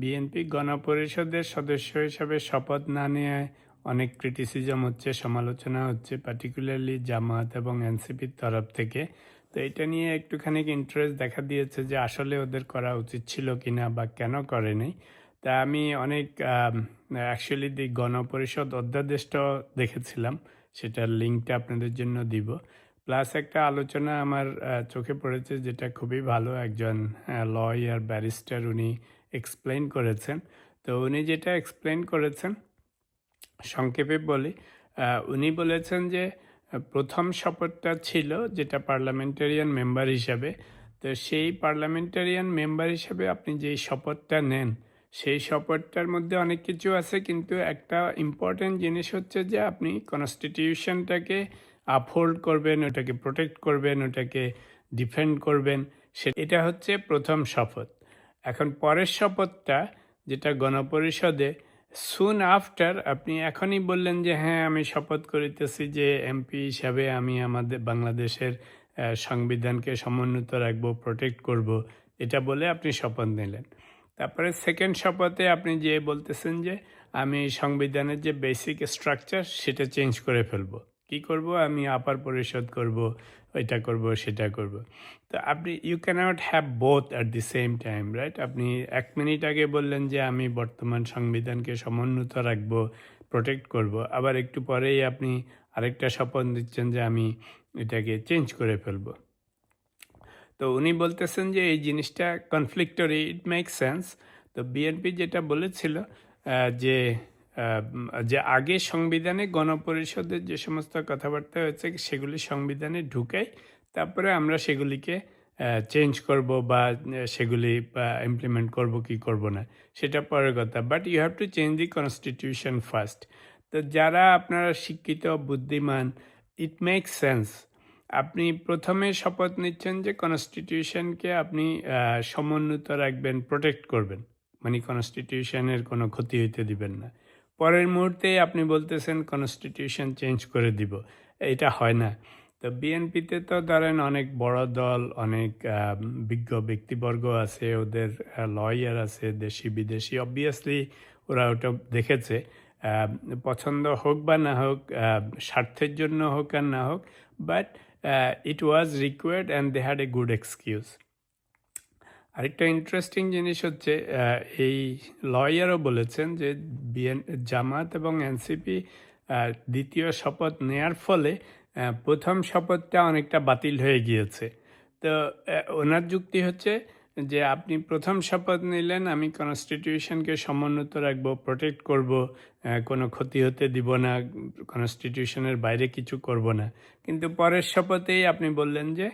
BNP গণপরিষদের সদস্য হিসাবে শপথ না নেওয়ায় অনেক ক্রিটিসিজম হচ্ছে, সমালোচনা হচ্ছে পার্টিকুলারলি জামাত এবং এনসিপির তরফ থেকে। তো এটা নিয়ে একটুখানি ইন্টারেস্ট দেখা দিয়েছে যে আসলে ওদের করা উচিত ছিল কিনা বা কেন করেনি তা আমি অনেক অ্যাকচুয়ালি দি গণপরিষদ অধ্যাদেশটাও দেখেছিলাম, সেটার লিঙ্কটা আপনাদের জন্য দিব। প্লাস একটা আলোচনা আমার চোখে পড়েছে যেটা খুবই ভালো, একজন লয়ার ব্যারিস্টার উনি এক্সপ্লেন করেছেন। তো উনি যেটা এক্সপ্লেন করেছেন, সংক্ষেপে বলি উনি বলেছেন যে, প্রথম শপথটা ছিল যেটা পার্লামেন্টারিয়ান মেম্বার হিসাবে। তো সেই পার্লামেন্টারিয়ান মেম্বার হিসাবে আপনি যেই শপথটা নেন, সেই শপথটার মধ্যে অনেক কিছু আছে, কিন্তু একটা ইম্পর্টেন্ট জিনিস হচ্ছে যে, আপনি কনস্টিটিউশনটাকে আপহোল্ড করবেন, ওটাকে প্রোটেক্ট করবেন, ওটাকে ডিফেন্ড করবেন। সে, এটা হচ্ছে প্রথম শপথ। এখন পরের শপথটা, যেটা গণপরিষদে সুন আফটার আপনি এখনই বললেন যে হ্যাঁ আমি শপথ করিতেছি যে এমপি হিসাবে আমি আমাদের বাংলাদেশের সংবিধানকে সমুন্নত রাখব প্রোটেক্ট করব। এটা বলে আপনি শপথ নিলেন। তারপরে সেকেন্ড শপথে আপনি যে বলতেছেন যে, আমি সংবিধানের যে বেসিক স্ট্রাকচার সেটা চেঞ্জ করে ফেলব। কি করব? আমি আপার পরিশোধ করব এটা করব, সেটা করব। তো আপনি you can't have both at the same time right আপনি এক মিনিট আগে বললেন যে আমি বর্তমান সংবিধানকে সমুন্নত রাখব প্রোটেক্ট করব। আবার একটু পরেই আপনি আরেকটা শপথ দিচ্ছেন যে আমি এটাকে চেঞ্জ করে ফেলব। তো উনি বলতেছেন যে এই জিনিসটা কনফ্লিক্টরি ইট মেক সেন্স তো বিএনপি যেটা বলেছিল যে যে আগে সংবিধানে গণপরিষদের যে সমস্ত কথাবার্তা হয়েছে, সেগুলি সংবিধানে ঢুকাই তারপরে আমরা সেগুলিকে চেঞ্জ করব বা সেগুলি ইমপ্লিমেন্ট করব কি করব না, সেটা পরের কথা। But you have to change the constitution first তো যারা আপনারা শিক্ষিত, বুদ্ধিমান ইট মেক সেন্স আপনি প্রথমে শপথ নিচ্ছেন যে কনস্টিটিউশনকে আপনি সমুন্নত রাখবেন প্রোটেক্ট করবেন। মানে কনস্টিটিউশনের কোনো ক্ষতি হইতে দিবেন না। পরের মুহূর্তে আপনি বলতেছেন কনস্টিটিউশন চেঞ্জ করে দিব। এটা হয় না। তো বিএনপিতে তো ধরেন অনেক বড় দল, অনেক বিজ্ঞ ব্যক্তিবর্গ আছে, ওদের লয়ার আছে, দেশি বিদেশি অবভিয়াসলি ওরা ওটা দেখেছে। পছন্দ হোক বা না হোক স্বার্থের জন্য হোক আর না হোক but it was required and they had a good excuse আরেকটা ইন্টারেস্টিং জিনিস হচ্ছে এই লয়ারও বলেছেন যে বিএন জামাত এবং এনসিপি দ্বিতীয় শপথ নেয়ার ফলে প্রথম শপথটা অনেকটা বাতিল হয়ে গিয়েছে। তো ওনার যুক্তি হচ্ছে যে আপনি প্রথম শপথ নিলেন, আমি কনস্টিটিউশনকে সমুন্নত রাখব প্রোটেক্ট করব কোনো ক্ষতি হতে দিব না কনস্টিটিউশনের বাইরে কিছু করব না। কিন্তু পরের শপথেই আপনি বললেন যে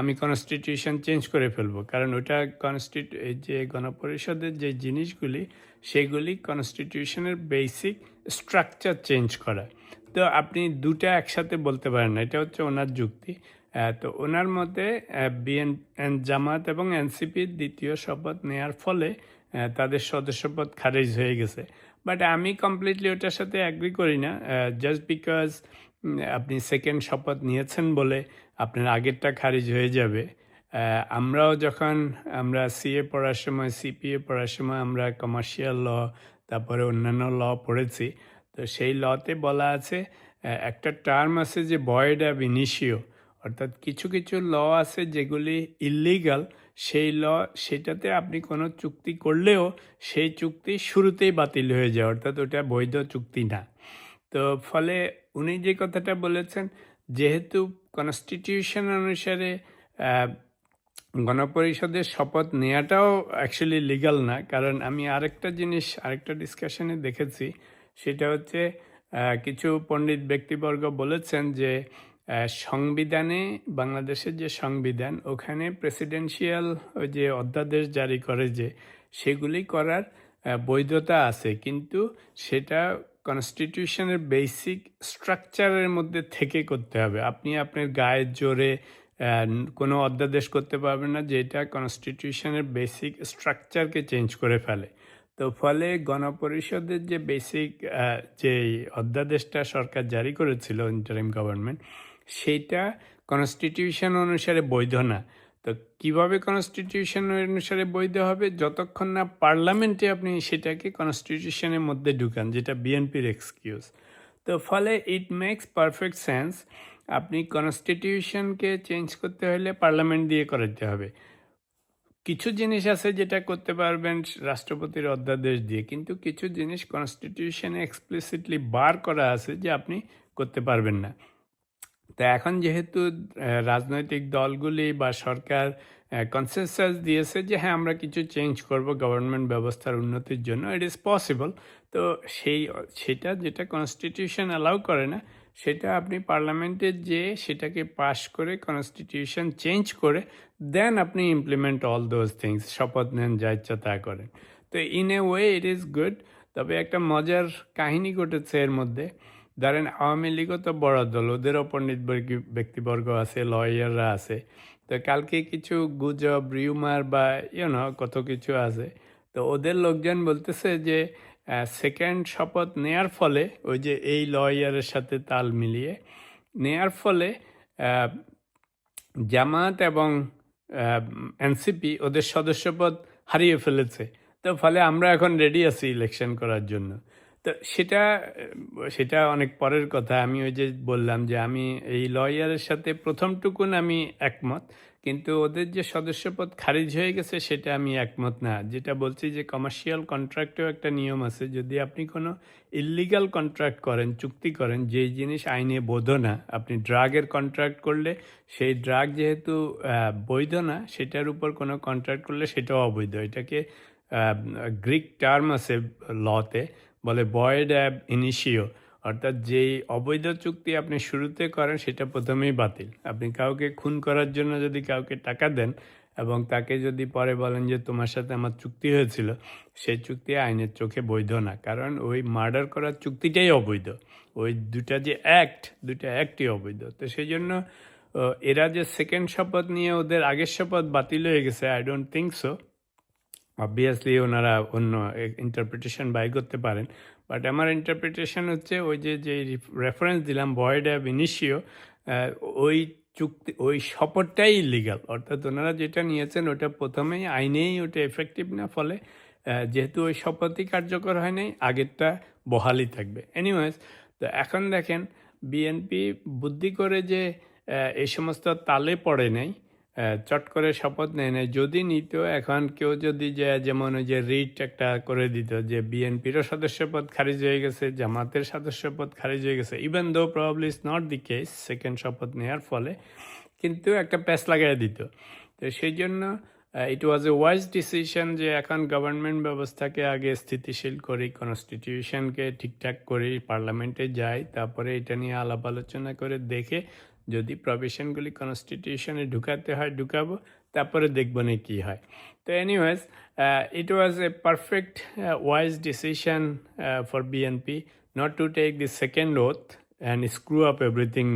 আমি কনস্টিটিউশন চেঞ্জ করে ফেলব। কারণ ওটা কনস্টিটিউ যে গণপরিষদের যে জিনিসগুলি, সেগুলি কনস্টিটিউশনের বেসিক স্ট্রাকচার চেঞ্জ করা। তো আপনি দুটা একসাথে বলতে পারেন না, এটা হচ্ছে ওনার যুক্তি। তো ওনার মতে বিএন জামাত এবং এনসিপির দ্বিতীয় শপথ নেয়ার ফলে তাদের সদস্যপদ খারিজ হয়ে গেছে। বাট আমি কমপ্লিটলি ওটার সাথে অ্যাগ্রি করি না। জাস্ট বিকজ আপনি সেকেন্ড শপথ নিয়েছেন বলে আপনার আগেরটা খারিজ হয়ে যাবে। আমরাও যখন আমরা সিএ পড়ার সময় সিপিএ পড়ার সময় আমরা কমার্শিয়াল ল তারপরে অন্যান্য ল পড়েছি। তো সেই লতে বলা আছে একটা টার্ম আছে যে বয়েড অ্যাব ইনিশিও অর্থাৎ কিছু কিছু ল আছে যেগুলি ইলিগাল সেই ল সেটাতে আপনি কোনো চুক্তি করলেও সেই চুক্তি শুরুতেই বাতিল হয়ে যায়, অর্থাৎ ওটা বৈধ চুক্তি না। তো ফলে উনি যে কথাটা বলেছেন যেহেতু কনস্টিটিউশন অনুসারে গণপরিষদের শপথ নেওয়াটাও অ্যাকচুয়ালি লিগাল না, কারণ আমি আরেকটা জিনিস, আরেকটা ডিসকাশনে দেখেছি, সেটা হচ্ছে কিছু পণ্ডিত ব্যক্তিবর্গ বলেছেন যে সংবিধানে, বাংলাদেশের যে সংবিধান, ওখানে প্রেসিডেন্সিয়াল ওই যে অধ্যাদেশ জারি করে যে, সেগুলি করার বৈধতা আছে। কিন্তু সেটা কনস্টিটিউশনের বেসিক স্ট্রাকচারের মধ্যে থেকে করতে হবে। আপনি আপনার গায়ের জোরে কোনো অধ্যাদেশ করতে পারবেন না, যেটা কনস্টিটিউশনের বেসিক স্ট্রাকচারকে চেঞ্জ করে ফেলে। তো ফলে গণপরিষদের যে বেসিক যে অধ্যাদেশটা সরকার জারি করেছিল ইন্টারিম গভর্নমেন্ট সেটা কনস্টিটিউশন অনুসারে বৈধ না। তো কীভাবে কনস্টিটিউশন অনুসারে বৈধ হবে? যতক্ষণ না পার্লামেন্টে আপনি সেটাকে কনস্টিটিউশনের মধ্যে ঢুকান, যেটা বিএনপির এক্সকিউজ তো ফলে ইট মেক্স পারফেক্ট সেন্স আপনি কনস্টিটিউশনকে চেঞ্জ করতে হলে পার্লামেন্ট দিয়ে করাতে হবে। কিছু জিনিস আছে যেটা করতে পারবেন রাষ্ট্রপতির অধ্যাদেশ দিয়ে, কিন্তু কিছু জিনিস কনস্টিটিউশনে এক্সপ্লিসিটলি বার করা আছে যে আপনি করতে পারবেন না। তো এখন যেহেতু রাজনৈতিক দলগুলি বা সরকার কনসেনসাস দিয়েছে যে হ্যাঁ আমরা কিছু চেঞ্জ করব গভর্নমেন্ট ব্যবস্থার উন্নতির জন্য ইট ইজ পসিবল তো সেই, সেটা যেটা কনস্টিটিউশন অ্যালাউ করে না, সেটা আপনি পার্লামেন্টে যে সেটাকে পাশ করে কনস্টিটিউশন চেঞ্জ করে দেন আপনি ইমপ্লিমেন্ট অল দোজ থিংস শপথ নেন, যা ইচ্ছা তা করেন। তো in a way it is good তবে একটা মজার কাহিনী ঘটেছে এর মধ্যে। ধরেন আওয়ামী লীগও তো বড় দল ওদেরও পণ্ডিত বর্গী- ব্যক্তিবর্গ আছে, লয়াররা আছে। তো কালকে কিছু গুজব রিউমার বা ইউনো কত কিছু আছে। তো ওদের লোকজন বলতেছে যে সেকেন্ড শপথ নেয়ার ফলে ওই যে এই লয়ারের সাথে তাল মিলিয়ে, নেয়ার ফলে জামাত এবং এনসিপি ওদের সদস্যপদ হারিয়ে ফেলেছে। তো ফলে আমরা এখন রেডি আছি ইলেকশন করার জন্য। তো সেটা সেটা অনেক পরের কথা। আমি ওই যে বললাম যে আমি এই লয়ারের সাথে প্রথমটুকুন আমি একমত, কিন্তু ওদের যে সদস্যপদ খারিজ হয়ে গেছে সেটা আমি একমত না। যেটা বলছি যে কমার্শিয়াল কন্ট্রাক্টেও একটা নিয়ম আছে, যদি আপনি কোনো ইলিগাল কন্ট্রাক্ট করেন, চুক্তি করেন, যে জিনিস আইনে বৈধ না, আপনি ড্রাগের কন্ট্রাক্ট করলে, সেই ড্রাগ যেহেতু বৈধ না, সেটার উপর কোনো কন্ট্রাক্ট করলে সেটাও অবৈধ। এটাকে গ্রিক টার্ম আছে লতে বলে বয়েড অ্যাব ইনিশিও, অর্থাৎ যেই অবৈধ চুক্তি আপনি শুরুতে করেন সেটা প্রথমেই বাতিল। আপনি কাউকে খুন করার জন্য যদি কাউকে টাকা দেন এবং তাকে যদি পরে বলেন যে তোমার সাথে আমার চুক্তি হয়েছিল সেই চুক্তি আইনের চোখে বৈধ না। কারণ ওই মার্ডার করার চুক্তিটাই অবৈধ। ওই দুটা যে অ্যাক্ট, দুটা অ্যাক্টই অবৈধ। তো সেই জন্য এরা যে সেকেন্ড শপথ নিয়ে ওদের আগের শপথ বাতিল হয়ে গেছে I don't think so obviously ওনারা অন্য ইন্টারপ্রিটেশন বাই করতে পারেন। বাট আমার ইন্টারপ্রিটেশন হচ্ছে ওই যে যে রেফারেন্স দিলাম বয়েড অ্যাব ইনিশিও ওই চুক্তি, ওই শপথটাই ইলিগাল অর্থাৎ ওনারা যেটা নিয়েছেন, ওটা প্রথমেই আইনেই ওটা এফেক্টিভ না, ফলে যেহেতু ওই শপথই কার্যকর হয় নাই, আগেরটা বহালই থাকবে। এনিওয়েজ তো এখন দেখেন বিএনপি বুদ্ধি করে যে এই সমস্ত তালে পড়ে নাই চট করে শপথ নেয় নাই যদি নিত এখন কেউ যদি যে যেমন ওই যে রিট একটা করে দিত যে বিএনপিরও সদস্যপদ খারিজ হয়ে গেছে, জামাতের সদস্যপদ খারিজ হয়ে গেছে। Even though probably is not the case second শপথ নেওয়ার ফলে কিন্তু একটা প্যাচ লাগাই দিত। তো সেই জন্য ইট ওয়াজ এ ওয়াইজ ডিসিশন যে এখন গভর্নমেন্ট ব্যবস্থাকে আগে স্থিতিশীল করি কনস্টিটিউশনকে ঠিকঠাক করি পার্লামেন্টে যাই, তারপরে এটা নিয়ে আলাপ আলোচনা করে দেখে যদি প্রভিশনগুলি কনস্টিটিউশনে ঢুকাতে হয়, ঢুকাবো, তারপরে দেখব না কী হয়। তো anyways it was a perfect wise decision for BNP not to take the second oath and screw up everything